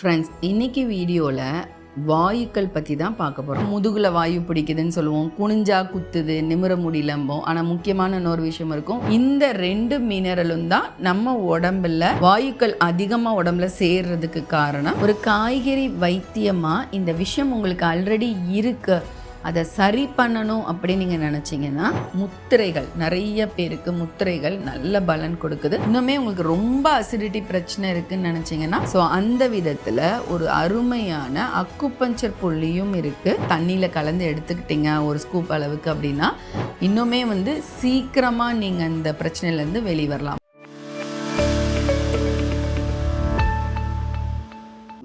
Friends இன்னைக்கு வீடியோவில் வாயுக்கள் பற்றி தான் பார்க்க போகிறோம் முதுகில் வாயு பிடிக்குதுன்னு சொல்லுவோம். குனிஞ்சா குத்துது நிமிர முடியலம்போம் ஆனால் முக்கியமான இன்னொரு விஷயம் இருக்கும். இந்த ரெண்டு மினரலும் தான் நம்ம உடம்புல வாயுக்கள் அதிகமாக உடம்புல சேர்றதுக்கு காரணம். ஒரு காய்கறி வைத்தியமாக இந்த விஷயம் உங்களுக்கு ஆல்ரெடி இருக்குது அதை சரி பண்ணணும் அப்படின்னு நீங்கள் நினச்சிங்கன்னா முத்திரைகள் நிறைய பேருக்கு முத்திரைகள் நல்ல பலன் கொடுக்குது. இன்னுமே உங்களுக்கு ரொம்ப அசிடிட்டி பிரச்சனை இருக்குன்னு நினச்சிங்கன்னா ஸோ அந்த விதத்தில் ஒரு அருமையான அக்குப்பஞ்சர் புள்ளியும் இருக்குது தண்ணியில் கலந்து எடுத்துக்கிட்டீங்க ஒரு ஸ்கூப் அளவுக்கு அப்படின்னா இன்னுமே வந்து சீக்கிரமாக நீங்கள் அந்த பிரச்சனையிலேருந்து வெளியே வரலாம்.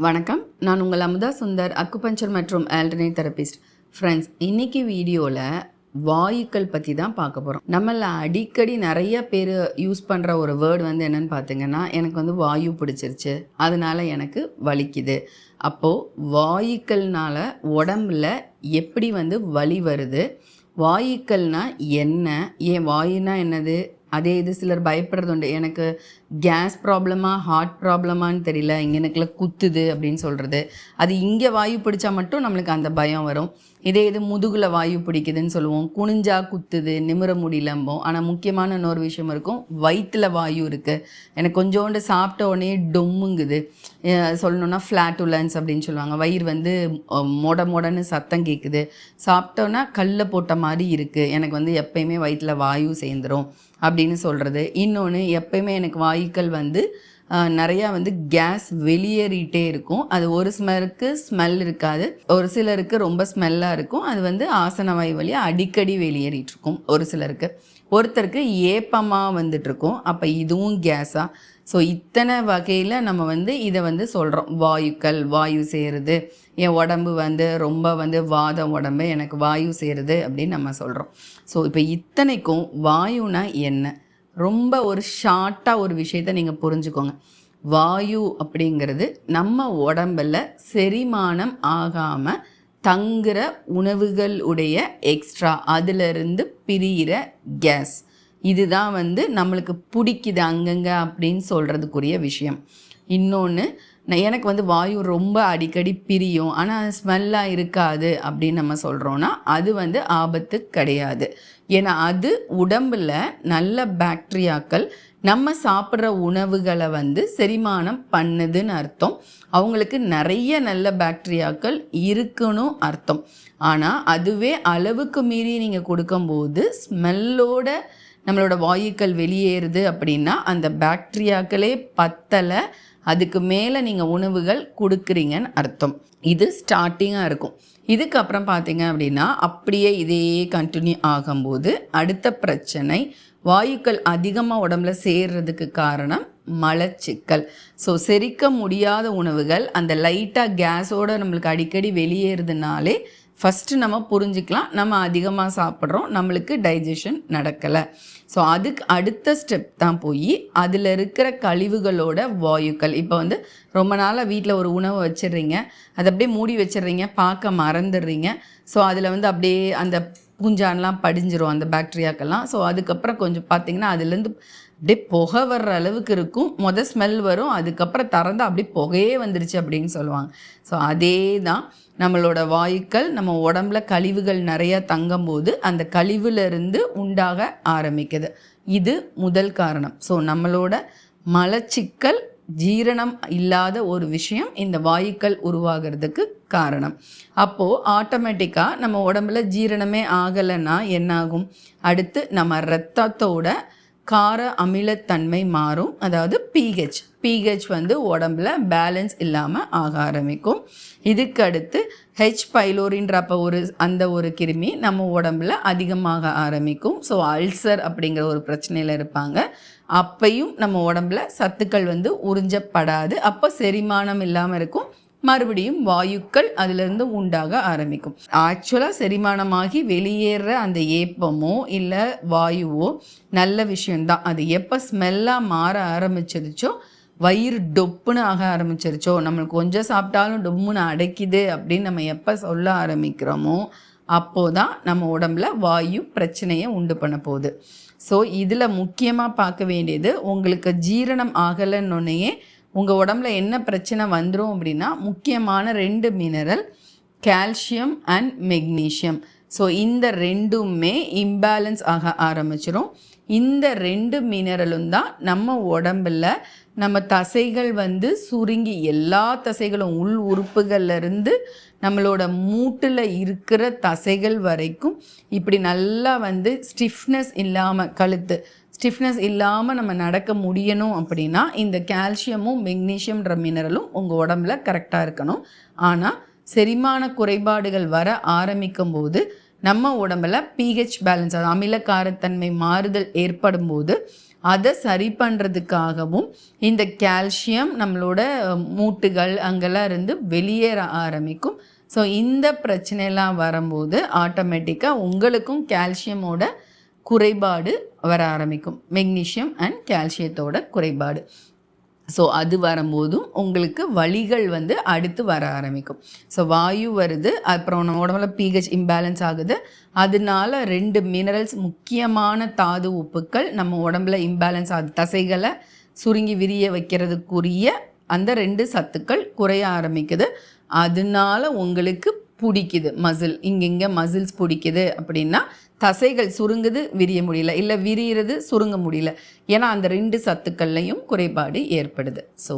வணக்கம். நான் உங்கள் அமுதா சுந்தர் அக்குபஞ்சர் மற்றும் ஆல்டர்னேட் தெரபிஸ்ட் ஃப்ரெண்ட்ஸ் இன்னைக்கு வீடியோவில் வாயுக்கள் பற்றி தான் பார்க்க போகிறோம் நம்மள அடிக்கடி நிறைய பேர் யூஸ் பண்ணுற ஒரு வேர்டு வந்து என்னன்னு பார்த்தீங்கன்னா எனக்கு வந்து வாயு பிடிச்சிருச்சு. அதனால எனக்கு வலிக்குது. அப்போது வாயுக்கள்னால உடம்புல எப்படி வந்து வலி வருது? வாயுக்கள்னால் என்ன? ஏன் வாயுனா என்னது? அதே இது சிலர் பயப்படுறது உண்டு எனக்கு கேஸ் ப்ராப்ளமா ஹார்ட் ப்ராப்ளமான்னு தெரியல. இங்கே எனக்குள்ள குத்துது அப்படின்னு சொல்கிறது அது இங்கே வாயு பிடிச்சா மட்டும் நம்மளுக்கு அந்த பயம் வரும். இதே இது முதுகில் வாயு பிடிக்குதுன்னு சொல்லுவோம். குனிஞ்சா குத்துது நிமிர முடியலம்போம். ஆனால் முக்கியமான இன்னொரு விஷயம் இருக்கும். வயிற்றில் வாயு இருக்குது எனக்கு கொஞ்சோண்டு சாப்பிட்ட உடனே டொம்முங்குது. சொல்லணுன்னா ஃப்ளாட்டுலன்ஸ் அப்படின்னு சொல்லுவாங்க. வயிறு வந்து மொட மொடன்னு சத்தம் கேட்குது சாப்பிட்டோன்னா கல்லை போட்ட மாதிரி இருக்குது எனக்கு வந்து எப்பயுமே வயிற்றில் வாயு சேர்ந்துரும். அப்படின்னு சொல்கிறது இன்னொன்று எப்பயுமே எனக்கு வாயுக்கள் வந்து நிறையா வந்து கேஸ் வெளியேறிட்டே இருக்கும். அது ஒரு சிலருக்கு ஸ்மெல் இருக்காது. ஒரு சிலருக்கு ரொம்ப ஸ்மெல்லாக இருக்கும். அது வந்து ஆசன வாய் வழியாக அடிக்கடி வெளியேறிட்டுருக்கும் ஒரு சிலருக்கு. ஒருத்தருக்கு ஏப்பமாக வந்துட்டுருக்கும் அப்போ இதுவும் கேஸாக ஸோ இத்தனை வகையில் நம்ம வந்து இதை வந்து சொல்கிறோம் வாயுக்கள் வாயு சேருது. என் உடம்பு வந்து ரொம்ப வந்து வாதம் உடம்பு எனக்கு வாயு சேருது அப்படின்னு நம்ம சொல்கிறோம் ஸோ இப்போ இத்தனைக்கும் வாயுனா என்ன? ரொம்ப ஒரு ஷார்ட்டாக ஒரு விஷயத்த நீங்கள் புரிஞ்சுக்கோங்க. வாயு அப்படிங்கிறது நம்ம உடம்புல செரிமானம் ஆகாமல் தங்குற உணவுகளுடைய எக்ஸ்ட்ரா அதிலிருந்து பிரியிற கேஸ் இதுதான் வந்து நம்மளுக்கு பிடிக்குது அங்கங்கே அப்படின்னு சொல்கிறதுக்குரிய விஷயம். இன்னொன்று எனக்கு வந்து வாயு ரொம்ப அடிக்கடி பிரியும். ஆனால் ஸ்மெல்லாக இருக்காது அப்படின்னு நம்ம சொல்கிறோன்னா அது வந்து ஆபத்து கிடையாது. ஏன்னா அது உடம்பில் நல்ல பாக்டீரியாக்கள் நம்ம சாப்பிட்ற உணவுகளை வந்து செரிமானம் பண்ணுதுன்னு அர்த்தம். அவங்களுக்கு நிறைய நல்ல பாக்டீரியாக்கள் இருக்குன்னு அர்த்தம். ஆனால் அதுவே அளவுக்கு மீறி நீங்கள் கொடுக்கும்போது ஸ்மெல்லோட நம்மளோட வாயுக்கள் வெளியேறுது அப்படின்னா அந்த பாக்டீரியாக்களே பத்தலை. அதுக்கு மேலே நீங்கள் உணவுகள் கொடுக்குறீங்கன்னு அர்த்தம். இது ஸ்டார்டிங்காக இருக்கும். இதுக்கப்புறம் பார்த்தீங்க அப்படின்னா அப்படியே இதே கண்டினியூ ஆகும்போது அடுத்த பிரச்சனை வாயுக்கள் அதிகமாக உடம்புல சேர்றதுக்கு காரணம் மலச்சிக்கல். ஸோ செரிக்க முடியாத உணவுகள் அந்த லைட்டாக கேஸோடு நம்மளுக்கு அடிக்கடி வெளியேறுதுனாலே ஃபஸ்ட்டு நம்ம புரிஞ்சுக்கலாம். நம்ம அதிகமாக சாப்பிட்றோம். நம்மளுக்கு டைஜஷன் நடக்கலை. ஸோ அதுக்கு அடுத்த ஸ்டெப் தான் போய் அதில் இருக்கிற கழிவுகளோட வாயுக்கள். இப்போ வந்து ரொம்ப நாளாக வீட்டில் ஒரு உணவு வச்சிடுறீங்க. அதை அப்படியே மூடி வச்சிடுறீங்க. பார்க்க மறந்துடுறீங்க. ஸோ அதில் வந்து அப்படியே அந்த பூஞ்சான்லாம் படிஞ்சிரும். அந்த பாக்டீரியாக்கெல்லாம் ஸோ அதுக்கப்புறம் கொஞ்சம் பார்த்தீங்கன்னா அதுலேருந்து அப்படியே புகை வர்ற அளவுக்கு இருக்கும். மொதல் ஸ்மெல் வரும். அதுக்கப்புறம் திறந்து அப்படியே புகையே வந்துருச்சு அப்படின்னு சொல்லுவாங்க. ஸோ அதே தான் நம்மளோட வாயுக்கள் நம்ம உடம்புல கழிவுகள் நிறைய தங்கும்போது அந்த கழிவுலேருந்து உண்டாக ஆரம்பிக்குது. இது முதல் காரணம். ஸோ நம்மளோட மலச்சிக்கல் ஜீரணம் இல்லாத ஒரு விஷயம் இந்த வாயுக்கள் உருவாகிறதுக்கு காரணம். அப்போது ஆட்டோமேட்டிக்காக நம்ம உடம்புல ஜீரணமே ஆகலைன்னா என்னாகும்? அடுத்து நம்ம ரத்தத்தோட கார அமிலத்தன்மை மாறும். அதாவது பிஹெச் பிஹெச் வந்து உடம்புல பேலன்ஸ் இல்லாமல் ஆக ஆரம்பிக்கும். இதுக்கு அடுத்து ஹெச் பைலோரின்ற அப்போ ஒரு அந்த ஒரு கிருமி நம்ம உடம்புல அதிகமாக ஆரம்பிக்கும். ஸோ அல்சர் அப்படிங்கிற ஒரு பிரச்சனையில் இருப்பாங்க. அப்பையும் நம்ம உடம்புல சத்துக்கள் வந்து உறிஞ்சப்படாது. அப்போ செரிமானம் இல்லாமல் இருக்கும். மறுபடியும் வாயுக்கள் அதிலிருந்து உண்டாக ஆரம்பிக்கும். ஆக்சுவலாக செரிமானமாகி வெளியேற அந்த ஏப்பமோ இல்லை வாயுவோ நல்ல விஷயம்தான். அது எப்போ ஸ்மெல்லாக மாற ஆரம்பிச்சிருச்சோ வயிறு டொப்புன்னு ஆக ஆரம்பிச்சிருச்சோ நம்மளுக்கு கொஞ்சம் சாப்பிட்டாலும் டொம்முன்னு அடைக்குது அப்படின்னு நம்ம எப்போ சொல்ல ஆரம்பிக்கிறோமோ அப்போதான் நம்ம உடம்புல வாயு பிரச்சனையை உண்டு பண்ண போகுது. ஸோ இதில் முக்கியமாக பார்க்க வேண்டியது உங்களுக்கு ஜீரணம் ஆகலைன்னொன்னையே உங்கள் உடம்புல என்ன பிரச்சனை வந்துடும் அப்படின்னா முக்கியமான ரெண்டு mineral calcium and magnesium so இந்த ரெண்டுமே இம்பேலன்ஸ் ஆக ஆரம்பிச்சிடும் இந்த ரெண்டு மினரலும் தான் நம்ம உடம்புல நம்ம தசைகள் வந்து சுருங்கி எல்லா தசைகளும் உள் உறுப்புகள்லேருந்து நம்மளோட மூட்டில் இருக்கிற தசைகள் வரைக்கும் இப்படி நல்லா வந்து ஸ்டிஃப்னஸ் இல்லாமல் கழுத்து ஸ்டிஃப்னஸ் இல்லாமல் நம்ம நடக்க முடியணும் அப்படின்னா இந்த கால்சியமும் மெக்னீஷியம்ன்ற மினரலும் உங்கள் உடம்புல கரெக்டாக இருக்கணும். ஆனால் செரிமான குறைபாடுகள் வர ஆரம்பிக்கும் போது நம்ம உடம்புல பிஹெச் பேலன்ஸ் அது அமிலக்காரத்தன்மை மாறுதல் ஏற்படும் போது அதை சரி பண்ணுறதுக்காகவும் இந்த கால்சியம் நம்மளோட மூட்டுகள் அங்கெல்லாம் இருந்து வெளியேற ஆரம்பிக்கும். ஸோ இந்த பிரச்சனையெல்லாம் வரும்போது ஆட்டோமேட்டிக்காக உங்களுக்கும் கால்சியமோட குறைபாடு வர ஆரம்பிக்கும். மெக்னீஷியம் அண்ட் கால்சியத்தோட குறைபாடு. ஸோ அது வரும்போதும் உங்களுக்கு வழிகள் வந்து அடுத்து வர ஆரம்பிக்கும். ஸோ வாயு வருது அப்புறம் நம்ம உடம்புல பிஹெச் இம்பேலன்ஸ் ஆகுது. அதனால ரெண்டு மினரல்ஸ் முக்கியமான தாது உப்புக்கள் நம்ம உடம்புல இம்பேலன்ஸ் ஆகுது. தசைகளை சுருங்கி விரிய வைக்கிறதுக்குரிய அந்த ரெண்டு சத்துக்கள் குறைய ஆரம்பிக்குது. அதனால உங்களுக்கு பிடிக்குது. மசில் இங்கெங்கே மசில்ஸ் பிடிக்குது அப்படின்னா தசைகள் சுருங்குது விரிய முடியல. இல்லை விரியிறது சுருங்க முடியல. ஏன்னா அந்த ரெண்டு சத்துக்கள்லையும் குறைபாடு ஏற்படுது. ஸோ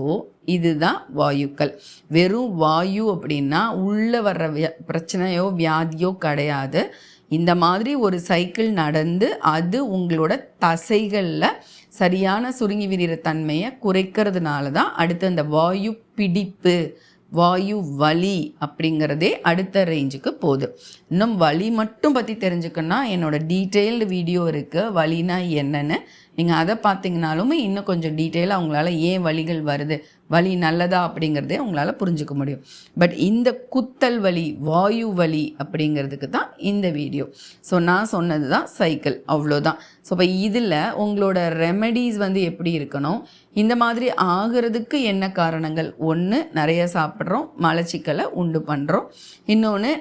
இதுதான் வாயுக்கள். வெறும் வாயு அப்படின்னா உள்ளே வர்ற பிரச்சனையோ வியாதியோ கிடையாது. இந்த மாதிரி ஒரு சைக்கிள் நடந்து அது உங்களோட தசைகளில் சரியான சுருங்கி விரிகிற தன்மையை குறைக்கிறதுனால தான் அடுத்து அந்த வாயு பிடிப்பு வாயு வலி அப்படிங்கிறதே அடுத்த ரேஞ்சுக்கு போகுது. இன்னும் வலி மட்டும் பற்றி தெரிஞ்சுக்கணும்னா என்னோட டீட்டெயில்டு வீடியோ இருக்குது வலினா என்னன்னு. நீங்கள் அதை பார்த்தீங்கனாலுமே இன்னும் கொஞ்சம் டீட்டெயிலாக அவங்களால ஏன் வலிகள் வருது? வலி நல்லதா அப்படிங்கிறதே உங்களால் புரிஞ்சுக்க முடியும். பட் இந்த குத்தல் வலி வாயு வலி அப்படிங்கிறதுக்கு தான் இந்த வீடியோ ஸோ நான் சொன்னது தான் சைக்கிள் அவ்வளோதான் ஸோ இப்போ இதில் உங்களோட ரெமெடிஸ் வந்து எப்படி இருக்கணும்? இந்த மாதிரி ஆகிறதுக்கு என்ன காரணங்கள்? ஒன்று நிறைய சாப்பிட்றோம் மலச்சிக்கலை உண்டு பண்ணுறோம் இன்னொன்று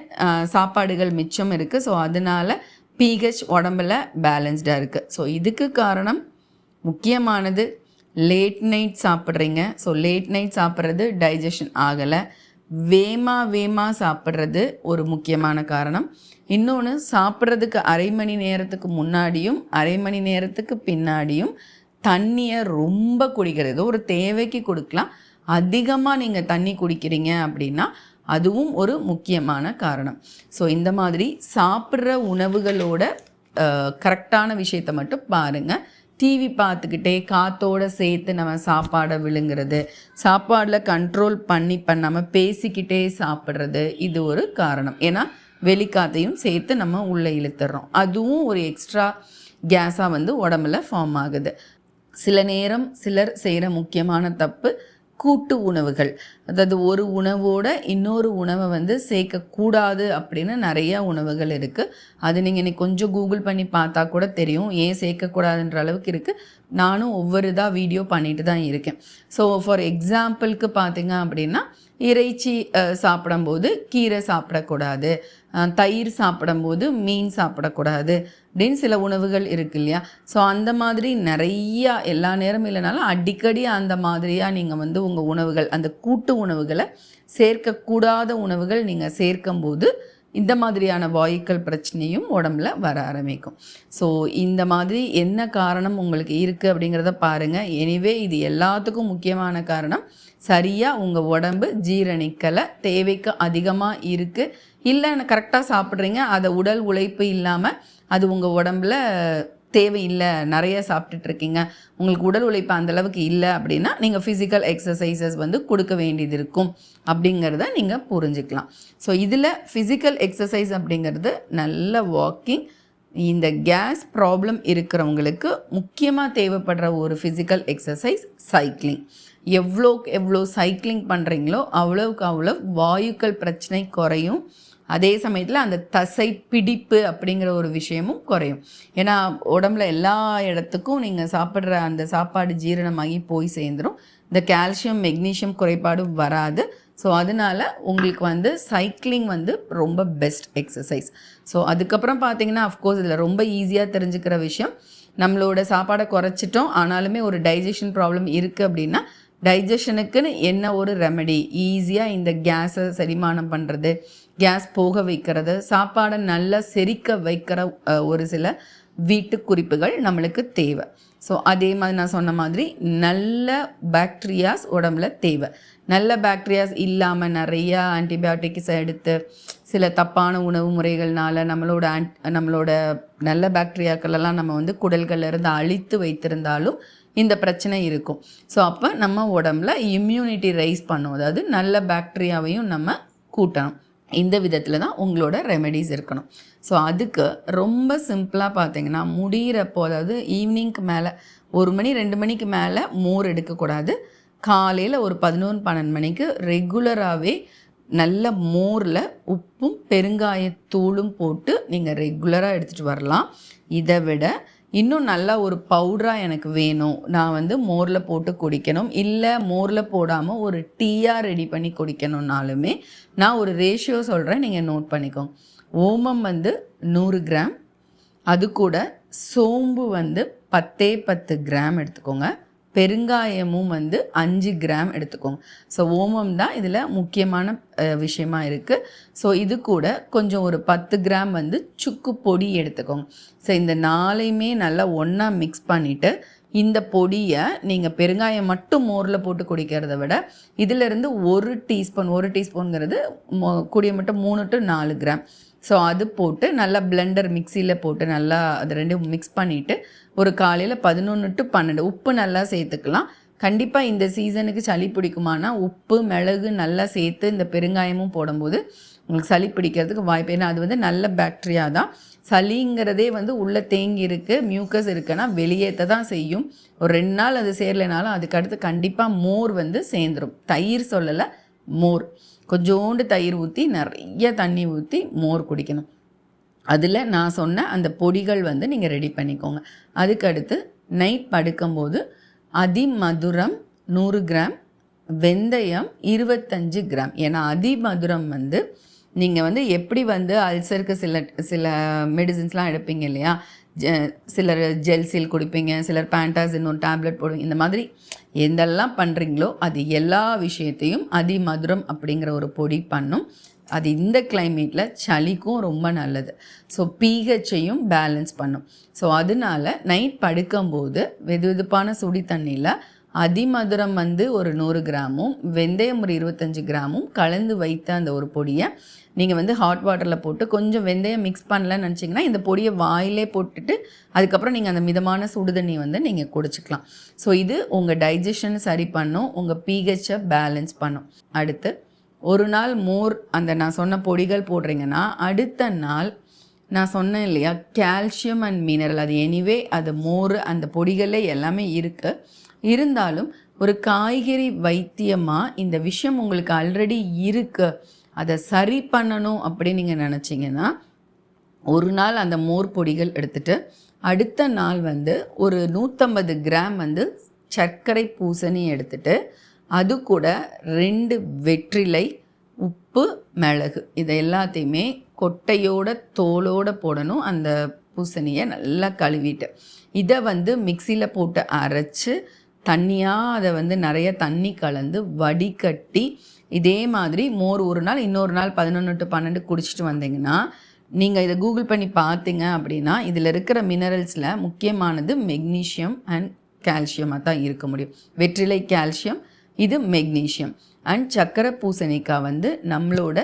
சாப்பாடுகள் மிச்சம் இருக்குது ஸோ அதனால் பிஹெச் உடம்புல பேலன்ஸ்டாக இருக்குது ஸோ இதுக்கு காரணம் முக்கியமானது லேட் நைட் சாப்பிட்றீங்க. ஸோ லேட் நைட் சாப்பிட்றது டைஜஷன் ஆகலை. வேமா வேமா சாப்பிட்றது ஒரு முக்கியமான காரணம். இன்னொன்று சாப்பிட்றதுக்கு அரை மணி நேரத்துக்கு முன்னாடியும் அரை மணி நேரத்துக்கு பின்னாடியும் தண்ணியை ரொம்ப குடிக்கிறது. ஒரு தேவைக்கு கொடுக்கலாம். அதிகமாக நீங்கள் தண்ணி குடிக்கிறீங்க அப்படின்னா அதுவும் ஒரு முக்கியமான காரணம். ஸோ இந்த மாதிரி சாப்பிட்ற உணவுகளோட கரெக்டான விஷயத்தை மட்டும் பாருங்கள் டிவி பார்த்துக்கிட்டே காத்தோடு சேர்த்து நம்ம சாப்பாடை விழுங்குறது. சாப்பாடில் கண்ட்ரோல் பண்ணி பண்ணாமல் பேசிக்கிட்டே சாப்பிட்றது இது ஒரு காரணம். ஏன்னா வெளிக்காத்தையும் சேர்த்து நம்ம உள்ளே இழுத்துறோம். அதுவும் ஒரு எக்ஸ்ட்ரா கேஸாக வந்து உடம்புல ஃபார்ம் ஆகுது. சில நேரம் சிலர் செய்கிற முக்கியமான தப்பு கூட்டு உணவுகள். அதாவது ஒரு உணவோட இன்னொரு உணவை வந்து சேர்க்கக்கூடாது அப்படின்னு நிறையா உணவுகள் இருக்குது அது நீங்கள் இன்னைக்கு கொஞ்சம் கூகுள் பண்ணி பார்த்தா கூட தெரியும். ஏன் சேர்க்கக்கூடாதுன்ற அளவுக்கு இருக்குது நானும் ஒவ்வொரு இதாக வீடியோ பண்ணிட்டு தான் இருக்கேன். ஸோ ஃபார் எக்ஸாம்பிளுக்கு பார்த்தீங்க அப்படின்னா இறைச்சி சாப்பிடும்போது கீரை சாப்பிடக்கூடாது. தயிர் சாப்பிடும்போது மீன் சாப்பிடக்கூடாது அப்படின்னு சில உணவுகள் இருக்கு இல்லையா? ஸோ அந்த மாதிரி நிறையா எல்லா நேரம் இல்லைனாலும் அடிக்கடி அந்த மாதிரியாக நீங்கள் வந்து உங்கள் உணவுகள் அந்த கூட்டு உணவுகளை சேர்க்கக்கூடாத உணவுகள் நீங்கள் சேர்க்கும்போது இந்த மாதிரியான வாயுக்கள் பிரச்சனையும் உடம்புல வர ஆரம்பிக்கும். ஸோ இந்த மாதிரி என்ன காரணம் உங்களுக்கு இருக்குது அப்படிங்கிறத பாருங்கள் எனிவே இது எல்லாத்துக்கும் முக்கியமான காரணம் சரியாக உங்கள் உடம்பு ஜீரணிக்கலை தேவைக்கு அதிகமாக இருக்குது இல்லை கரெக்டாக சாப்பிட்றீங்க அதை உடல் உழைப்பு இல்லாமல் அது உங்கள் உடம்புல தேவையில்லை நிறைய சாப்பிட்டுட்டு இருக்கீங்க. உங்களுக்கு உடல் உழைப்பு அந்தளவுக்கு இல்லை அப்படின்னா நீங்கள் ஃபிசிக்கல் எக்ஸசைசஸ் வந்து கொடுக்க வேண்டியது இருக்கும் அப்படிங்கிறத நீங்கள் புரிஞ்சுக்கலாம். ஸோ இதில் ஃபிசிக்கல் எக்ஸசைஸ் அப்படிங்கிறது நல்ல வாக்கிங் இந்த கேஸ் ப்ராப்ளம் இருக்கிறவங்களுக்கு முக்கியமாக தேவைப்படுற ஒரு ஃபிசிக்கல் எக்ஸசைஸ் சைக்கிளிங் எவ்வளோக்கு எவ்வளோ சைக்கிளிங் பண்ணுறீங்களோ அவ்வளோக்கு அவ்வளோ வாயுக்கள் பிரச்சனை குறையும். அதே சமயத்தில் அந்த தசை பிடிப்பு அப்படிங்கிற ஒரு விஷயமும் குறையும். ஏன்னா உடம்புல எல்லா இடத்துக்கும் நீங்கள் சாப்பிட்ற அந்த சாப்பாடு ஜீரணமாகி போய் சேர்ந்துடும் இந்த கால்சியம் மெக்னீஷியம் குறைபாடும் வராது. ஸோ அதனால் உங்களுக்கு வந்து சைக்கிளிங் வந்து ரொம்ப பெஸ்ட் எக்ஸசைஸ் ஸோ அதுக்கப்புறம் பார்த்தீங்கன்னா அஃப்கோர்ஸ் இதில் ரொம்ப ஈஸியாக தெரிஞ்சுக்கிற விஷயம் நம்மளோட சாப்பாடை குறைச்சிட்டோம் ஆனாலுமே ஒரு டைஜஷன் ப்ராப்ளம் இருக்குது அப்படின்னா டைஜஷனுக்குன்னு என்ன ஒரு ரெமெடி ஈஸியாக இந்த கேஸை செரிமானம் பண்ணுறது கேஸ் போக வைக்கிறது சாப்பாடை நல்லா செரிக்க வைக்கிற ஒரு சில வீட்டு குறிப்புகள் நம்மளுக்கு தேவை. ஸோ அதே மாதிரி நான் சொன்ன மாதிரி நல்ல பாக்டீரியாஸ் உடம்புல தேவை. நல்ல பாக்டீரியாஸ் இல்லாமல் நிறையா ஆன்டிபயோட்டிக்ஸ் எடுத்து சில தப்பான உணவு முறைகள்னால நம்மளோட ஆன் நம்மளோட நல்ல பாக்டீரியாக்கள் எல்லாம் நம்ம வந்து குடல்கள்ல இருந்து அழித்து வைத்திருந்தாலும் இந்த பிரச்சனை இருக்கும். ஸோ அப்போ நம்ம உடம்புல இம்யூனிட்டி ரைஸ் பண்ணும். அதாவது நல்ல பாக்டீரியாவையும் நம்ம கூட்டணும். இந்த விதத்தில் தான் உங்களோட ரெமெடிஸ் இருக்கணும். ஸோ அதுக்கு ரொம்ப சிம்பிளாக பார்த்தீங்கன்னா முடிகிறப்போ அதாவது ஈவினிங்க்கு மேலே ஒரு மணி ரெண்டு மணிக்கு மேலே மோர் எடுக்கக்கூடாது. காலையில் ஒரு பதினொன்று பன்னெண்டு மணிக்கு ரெகுலராகவே நல்ல மோரில் உப்பும் பெருங்காயத்தூளும் போட்டு நீங்கள் ரெகுலராக எடுத்துகிட்டு வரலாம். இதை விட இன்னும் நல்லா ஒரு பவுடராக எனக்கு வேணும். நான் வந்து மோரில் போட்டு குடிக்கணும். இல்லை மோரில் போடாமல் ஒரு டீயாக ரெடி பண்ணி குடிக்கணும்னாலுமே நான் ஒரு ரேஷியோ சொல்கிறேன் நீங்கள் நோட் பண்ணிக்கோங்க ஓமம் வந்து நூறு கிராம். அது கூட சோம்பு வந்து பத்தே பத்து கிராம் எடுத்துக்கோங்க. பெருங்காயமும் வந்து அஞ்சு கிராம் எடுத்துக்கோங்க. ஸோ ஓமம் தான் இதில் முக்கியமான விஷயமா இருக்குது ஸோ இது கூட கொஞ்சம் ஒரு பத்து கிராம் வந்து சுக்கு பொடி எடுத்துக்கோங்க. ஸோ இந்த நாளையுமே நல்லா ஒன்றா மிக்ஸ் பண்ணிவிட்டு இந்த பொடியை நீங்கள் பெருங்காயம் மட்டும் மோரில் போட்டு குடிக்கிறத விட இதிலிருந்து ஒரு டீஸ்பூன் ஒரு டீஸ்பூனுங்கிறது கூடிய மட்டும் மூணு டு நாலு கிராம். ஸோ அது போட்டு நல்லா பிளெண்டர் மிக்சியில் போட்டு நல்லா அது ரெண்டும் மிக்ஸ் பண்ணிவிட்டு ஒரு காலையில் பதினொன்று டு பன்னெண்டு. உப்பு நல்லா சேர்த்துக்கலாம். கண்டிப்பாக இந்த சீசனுக்கு சளி பிடிக்குமானா உப்பு மிளகு நல்லா சேர்த்து இந்த பெருங்காயமும் போடும்போது உங்களுக்கு சளி பிடிக்கிறதுக்கு வாய்ப்பு. ஏன்னா அது வந்து நல்ல பாக்டீரியா தான். சளிங்கிறதே வந்து உள்ளே தேங்கி இருக்குது மியூக்கஸ் இருக்குன்னா வெளியேற்ற தான் செய்யும். ஒரு ரெண்டு நாள் அது சேரலைனாலும் அதுக்கடுத்து கண்டிப்பாக மோர் வந்து சேர்ந்துடும் தயிர் சொல்லலை மோர். கொஞ்சோண்டு தயிர் ஊற்றி நிறைய தண்ணி ஊற்றி மோர் குடிக்கணும். அதில் நான் சொன்ன அந்த பொடிகள் வந்து நீங்கள் ரெடி பண்ணிக்கோங்க. அதுக்கடுத்து நைட் படுக்கும்போது அதிமதுரம் நூறு கிராம் வெந்தயம் இருபத்தஞ்சு கிராம். ஏன்னா அதிமதுரம் வந்து நீங்கள் வந்து எப்படி வந்து அல்சருக்கு சில சில மெடிசின்ஸ்லாம் எடுப்பீங்க இல்லையா? சிலர் ஜெல்சில் குடிப்பீங்க சிலர் பேண்டாசின் ஒரு டேப்லெட் போடுவீங்க. இந்த மாதிரி எந்தெல்லாம் பண்ணுறீங்களோ அது எல்லா விஷயத்தையும் அதிமதுரம் அப்படிங்கிற ஒரு பொடி பண்ணும். அது இந்த கிளைமேட்டில் சளிக்கும் ரொம்ப நல்லது. ஸோ பிஹெச்சையும் பேலன்ஸ் பண்ணும். ஸோ அதனால நைட் படுக்கும்போது வெது வெதுப்பான சுடி தண்ணியில் அதிமதுரம் வந்து ஒரு நூறு கிராமும் வெந்தயம் ஒரு இருபத்தஞ்சி கிராமும் கலந்து வைத்த அந்த ஒரு பொடியை நீங்கள் வந்து ஹாட் வாட்டரில் போட்டு கொஞ்சம் வெந்தயம் மிக்ஸ் பண்ணலன்னு நினச்சிங்கன்னா இந்த பொடியை வாயிலே போட்டுட்டு அதுக்கப்புறம் நீங்கள் அந்த மிதமான சுடு தண்ணி வந்து நீங்கள் குடிச்சிக்கலாம். ஸோ இது உங்கள் டைஜஷன் சரி பண்ணும் உங்கள் பிஹெச்சை பேலன்ஸ் பண்ணும். அடுத்து ஒரு நாள் மோர் அந்த நான் சொன்ன பொடிகள் போடுறீங்கன்னா அடுத்த நாள் நான் சொன்னேன் இல்லையா கால்சியம் அண்ட் மினரல் அது எனிவே அது மோர் அந்த பொடிகளே எல்லாமே இருக்குது இருந்தாலும் ஒரு காய்கறி வைத்தியமாக இந்த விஷயம் உங்களுக்கு ஆல்ரெடி இருக்குது அதை சரி பண்ணணும் அப்படின்னு நீங்கள் நினச்சிங்கன்னா ஒரு நாள் அந்த மோர் பொடிகள் எடுத்துகிட்டு அடுத்த நாள் வந்து ஒரு நூற்றம்பது கிராம் வந்து சர்க்கரை பூசணி எடுத்துகிட்டு அது கூட ரெண்டு வெற்றிலை உப்பு மிளகு. இதை எல்லாத்தையுமே கொட்டையோட தோலோட போடணும். அந்த பூசணியை நல்லா கழுவிட்டு. இதை வந்து மிக்சியில் போட்டு அரைச்சு தண்ணியாக அதை வந்து நிறைய தண்ணி கலந்து வடிகட்டி இதே மாதிரி மோர் ஒரு நாள் இன்னொரு நாள் பதினொன்று டு பன்னெண்டு குடிச்சிட்டு வந்தீங்கன்னா நீங்கள் இதை கூகுள் பண்ணி பார்த்தீங்க அப்படின்னா இதில் இருக்கிற மினரல்ஸில் முக்கியமானது மெக்னீஷியம் அண்ட் கால்சியமாக தான் இருக்க முடியும். வெற்றிலை கால்சியம் இது மெக்னீஷியம் அண்ட் சக்கரை பூசணிக்காய் வந்து நம்மளோட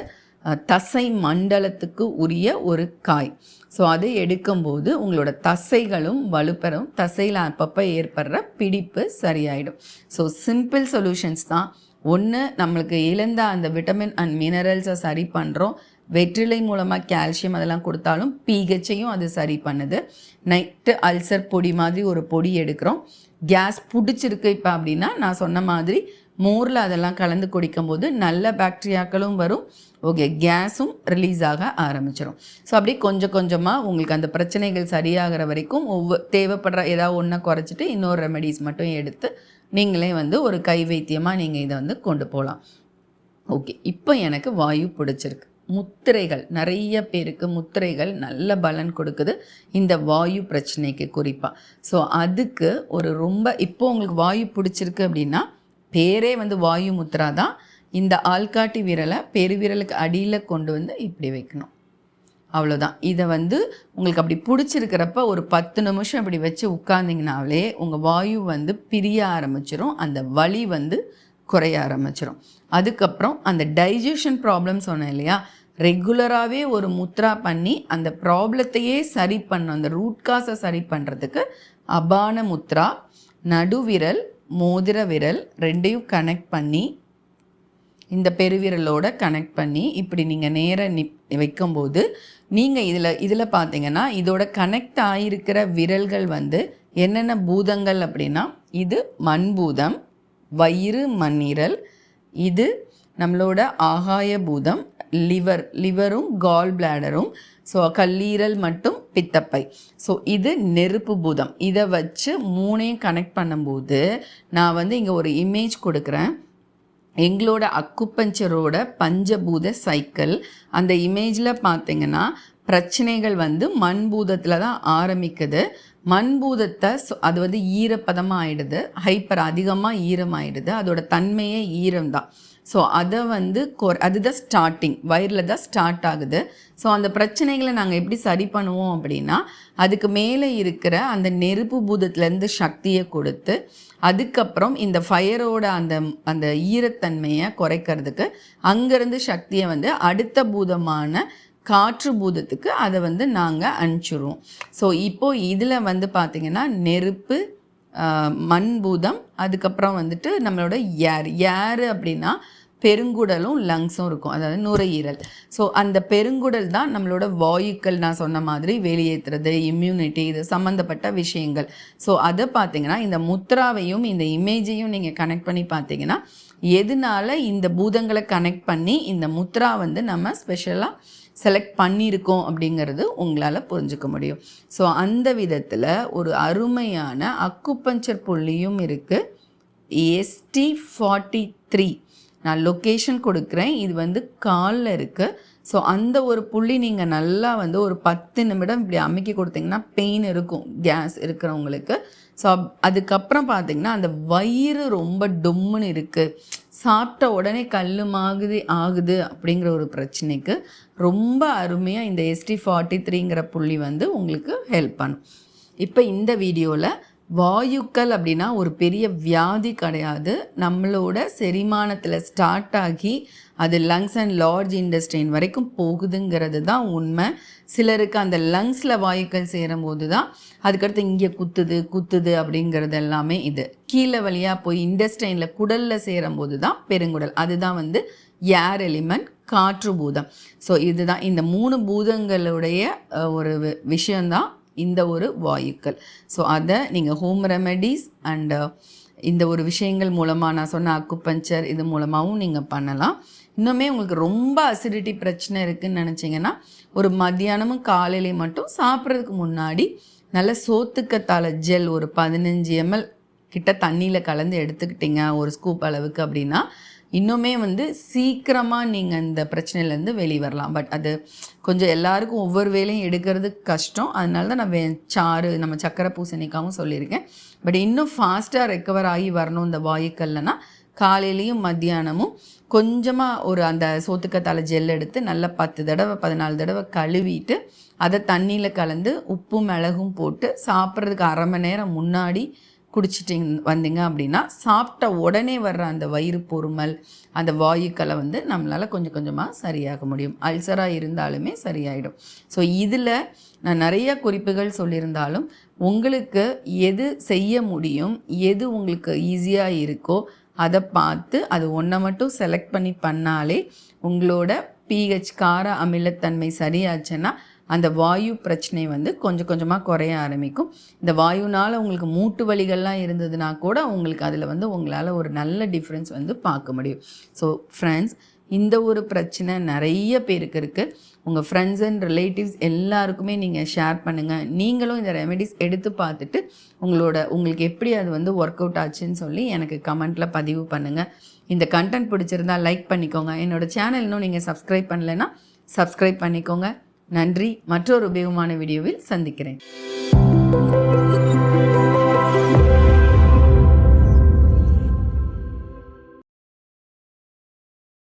தசை மண்டலத்துக்கு உரிய ஒரு காய். ஸோ அதை எடுக்கும்போது உங்களோட தசைகளும் வலுப்பெறும். தசையில் அப்பப்போ ஏற்படுற பிடிப்பு சரியாயிடும். ஸோ சிம்பிள் சொல்யூஷன்ஸ் தான். ஒன்று நம்மளுக்கு இழந்த அந்த விட்டமின் அண்ட் மினரல்ஸை சரி பண்ணுறோம் வெற்றிலை மூலமாக கால்சியம் அதெல்லாம் கொடுத்தாலும் பிஹெச்சையும் அது சரி பண்ணுது. நைட்டு அல்சர் பொடி மாதிரி ஒரு பொடி எடுக்கிறோம். கேஸ் பிடிச்சிருக்கு இப்போ அப்படின்னா நான் சொன்ன மாதிரி மோரில் அதெல்லாம் கலந்து குடிக்கும்போது நல்ல பாக்டீரியாக்களும் வரும். ஓகே கேஸும் ரிலீஸ் ஆக ஆரம்பிச்சிடும் ஸோ அப்படியே கொஞ்சம் கொஞ்சமாக உங்களுக்கு அந்த பிரச்சனைகள் சரியாகிற வரைக்கும் ஒவ்வொரு தேவைப்படுற ஏதாவது ஒன்றை குறைச்சிட்டு இன்னொரு ரெமெடிஸ் மட்டும் எடுத்து நீங்களே வந்து ஒரு கை வைத்தியமாக நீங்கள் இதை வந்து கொண்டு போகலாம் ஓகே இப்போ எனக்கு வாயு பிடிச்சிருக்கு. முத்திரைகள் நிறைய பேருக்கு முத்திரைகள் நல்ல பலன் கொடுக்குது இந்த வாயு பிரச்சனைக்கு குறிப்பாக ஸோ அதுக்கு ஒரு ரொம்ப இப்போ உங்களுக்கு வாயு பிடிச்சிருக்கு அப்படின்னா பேரே வந்து வாயு முத்ரா தான். இந்த ஆள்காட்டி விரலை பெருவிரலுக்கு அடியில் கொண்டு வந்து இப்படி வைக்கணும். அவ்வளோதான் இதை வந்து உங்களுக்கு அப்படி பிடிச்சிருக்கிறப்ப ஒரு பத்து நிமிஷம் இப்படி வச்சு உட்காந்திங்கனாலே உங்கள் வாயு வந்து பிரிய ஆரம்பிச்சிடும் அந்த வலி வந்து குறைய ஆரம்பிச்சிடும் அதுக்கப்புறம் அந்த டைஜஷன் ப்ராப்ளம் சொன்னேன் இல்லையா? ரெகுலராகவே ஒரு முத்ரா பண்ணி அந்த ப்ராப்ளத்தையே சரி பண்ணும் அந்த ரூட் காசை சரி பண்ணுறதுக்கு அபான முத்ரா நடுவிரல் மோதிர விரல் ரெண்டையும் கனெக்ட் பண்ணி இந்த பெருவிரலோட கனெக்ட் பண்ணி இப்படி நீங்கள் நேர நிப் வைக்கும்போது நீங்கள் இதில் இதில் பார்த்தீங்கன்னா இதோட கனெக்ட் ஆகிருக்கிற விரல்கள் வந்து என்னென்ன பூதங்கள் அப்படின்னா இது மண்பூதம் வயிறு மண்ணீரல் இது நம்மளோட ஆகாய பூதம் லிவர் லிவரும் கால் பிளாடரும் ஸோ கல்லீரல் மட்டும் பித்தப்பை. ஸோ இது நெருப்பு பூதம். இதை வச்சு மூணையும் கனெக்ட் பண்ணும்போது நான் வந்து இங்கே ஒரு இமேஜ் கொடுக்குறேன். எங்களோட அக்குப்பஞ்சரோட பஞ்சபூத சைக்கிள் அந்த இமேஜில் பார்த்தீங்கன்னா பிரச்சனைகள் வந்து மண்பூதத்தில் தான் ஆரம்பிக்குது. மண்பூதத்தை சொ- அது வந்து ஈரப்பதமாக ஆயிடுது. ஹைப்பர் அதிகமாக ஈரமாயிடுது. அதோட தன்மையே ஈரம் தான் ஸோ அதை வந்து கொ அதுதான் ஸ்டார்டிங் வயிறில் தான் ஸ்டார்ட் ஆகுது. ஸோ அந்த பிரச்சனைகளை நாங்கள் எப்படி சரி பண்ணுவோம் அப்படின்னா அதுக்கு மேலே இருக்கிற அந்த நெருப்பு பூதத்துலேருந்து சக்தியை கொடுத்து அதுக்கப்புறம் இந்த ஃபயரோட அந்த அந்த ஈரத்தன்மையை குறைக்கிறதுக்கு அங்கேருந்து சக்தியை வந்து அடுத்த பூதமான காற்று பூதத்துக்கு அதை வந்து நாங்கள் அனுப்பிச்சிடுவோம். ஸோ இப்போது இதில் வந்து பார்த்திங்கன்னா நெருப்பு மண் பூதம் அதுக்கப்புறம் வந்துட்டு நம்மளோட ஏர் ஏர் அப்படின்னா பெருங்குடலும் லங்ஸும் இருக்கும். அதாவது நுரையீரல். ஸோ அந்த பெருங்குடல் தான் நம்மளோட வாயுக்கள் நான் சொன்ன மாதிரி வெளியேற்றுறது இம்யூனிட்டி இது சம்மந்தப்பட்ட விஷயங்கள். ஸோ அதை பார்த்தீங்கன்னா இந்த முத்ராவையும் இந்த இமேஜையும் நீங்கள் கனெக்ட் பண்ணி பார்த்தீங்கன்னா எதனால இந்த பூதங்களை கனெக்ட் பண்ணி இந்த முத்ரா வந்து நம்ம ஸ்பெஷலாக செலக்ட் பண்ணியிருக்கோம் அப்படிங்கிறது உங்களால் புரிஞ்சுக்க முடியும். ஸோ அந்த விதத்தில் ஒரு அருமையான அக்குப்பஞ்சர் புள்ளியும் இருக்குது எஸ்டி ஃபார்ட்டி த்ரீ நான் லொக்கேஷன் கொடுக்குறேன். இது வந்து காலில் இருக்குது ஸோ அந்த ஒரு புள்ளி நீங்கள் நல்லா வந்து ஒரு பத்து நிமிடம் இப்படி அமைக்கி கொடுத்தீங்கன்னா பெயின் இருக்கும். கேஸ் இருக்கிறவங்களுக்கு. ஸோ அதுக்கப்புறம் பார்த்தீங்கன்னா அந்த வயிறு ரொம்ப டொம்முன்னு இருக்குது சாப்பிட்ட உடனே கல் மாதிரி ஆகுது அப்படிங்கிற ஒரு பிரச்சனைக்கு ரொம்ப அருமையாக இந்த எஸ்டி ஃபார்ட்டி த்ரீங்கிற புள்ளி வந்து உங்களுக்கு ஹெல்ப் பண்ணும். இப்போ இந்த வீடியோவில் வாயுக்கள் அப்படின்னா ஒரு பெரிய வியாதி கிடையாது. நம்மளோட செரிமானத்தில் ஸ்டார்ட் ஆகி அது லங்ஸ் அண்ட் லார்ஜ் இண்டஸ்ட்ரின் வரைக்கும் போகுதுங்கிறது தான் உண்மை. சிலருக்கு அந்த லங்ஸில் வாயுக்கள் சேரும்போது தான் அதுக்கடுத்து இங்கே குத்துது குத்துது அப்படிங்கிறது எல்லாமே இது. கீழே வழியாக போய் இண்டஸ்ட்ரைனில் குடலில் சேரும்போது தான் பெருங்குடல். அதுதான் வந்து ஏர் எலிமெண்ட் காற்று பூதம். ஸோ இதுதான் இந்த மூணு பூதங்களுடைய ஒரு விஷயந்தான் இந்த ஒரு வாயுக்கள். ஸோ அதை நீங்கள் ஹோம் ரெமெடிஸ் அண்ட் இந்த ஒரு விஷயங்கள் மூலமாக நான் சொன்ன அக்குப்பஞ்சர் இது மூலமாகவும் நீங்கள் பண்ணலாம். இன்னுமே உங்களுக்கு ரொம்ப அசிடிட்டி பிரச்சனை இருக்குன்னு நினச்சிங்கன்னா ஒரு மத்தியானமும் காலையிலையும் மட்டும் சாப்பிட்றதுக்கு முன்னாடி நல்ல சோத்துக்கத்தாழை ஜெல் ஒரு பதினஞ்சு எம்எல் கிட்ட தண்ணியில் கலந்து எடுத்துக்கிட்டீங்க ஒரு ஸ்கூப் அளவுக்கு அப்படின்னா இன்னுமே வந்து சீக்கிரமாக நீங்கள் இந்த பிரச்சனையிலேருந்து வெளியே வரலாம். பட் அது கொஞ்சம் எல்லாருக்கும் ஒவ்வொரு வேலையும் எடுக்கிறது கஷ்டம். அதனால தான் நான் வே சாறு நம்ம சக்கரை பூசணிக்காவும் சொல்லியிருக்கேன். பட் இன்னும் ஃபாஸ்ட்டாக ரெக்கவர் ஆகி வரணும் இந்த வாயுக்கள்லனா காலையிலையும் மத்தியானமும் கொஞ்சமாக ஒரு அந்த சோத்துக்கத்தால ஜெல் எடுத்து நல்லா பத்து தடவை பதினாலு தடவை கழுவிட்டு அதை தண்ணியில் கலந்து உப்பும் மிளகும் போட்டு சாப்பிட்றதுக்கு அரை மணி நேரம் முன்னாடி குடிச்சிட்டிங் வந்தீங்க அப்படின்னா சாப்பிட்ட உடனே வர்ற அந்த வயிறு பொறுமல் அந்த வாயுக்களை வந்து நம்மளால் கொஞ்சம் கொஞ்சமாக சரியாக முடியும். அல்சராக இருந்தாலுமே சரியாயிடும். ஸோ இதில் நான் நிறைய குறிப்புகள் சொல்லியிருந்தாலும் உங்களுக்கு எது செய்ய முடியும் எது உங்களுக்கு ஈஸியாக இருக்கோ அதை பார்த்து அது ஒன்றை மட்டும் செலக்ட் பண்ணி பண்ணாலே உங்களோட பிஹெச் கார அமிலத்தன்மை சரியாச்சுன்னா அந்த வாயு பிரச்சனை வந்து கொஞ்சம் கொஞ்சமாக குறைய ஆரம்பிக்கும். இந்த வாயுனால் உங்களுக்கு மூட்டு வலிகள்லாம் இருந்ததுன்னா கூட உங்களுக்கு அதில் வந்து உங்களால் ஒரு நல்ல டிஃப்ரென்ஸ் வந்து பார்க்க முடியும். ஸோ ஃப்ரெண்ட்ஸ் இந்த ஒரு பிரச்சனை நிறைய பேருக்கு இருக்குது உங்கள் ஃப்ரெண்ட்ஸ் அண்ட் ரிலேட்டிவ்ஸ் எல்லாருக்குமே நீங்கள் ஷேர் பண்ணுங்கள் நீங்களும் இந்த ரெமெடிஸ் எடுத்து பார்த்துட்டு உங்களோட உங்களுக்கு எப்படி அது வந்து ஒர்க் அவுட் ஆச்சுன்னு சொல்லி எனக்கு கமெண்ட்டில் பதிவு பண்ணுங்கள் இந்த கண்டென்ட் பிடிச்சிருந்தா லைக் பண்ணிக்கோங்க. என்னோட சேனல் இன்னும் நீங்கள் சப்ஸ்கிரைப் பண்ணலைன்னா சப்ஸ்கிரைப் பண்ணிக்கோங்க. நன்றி. மற்றொரு உபயோகமான வீடியோவில் சந்திக்கிறேன்.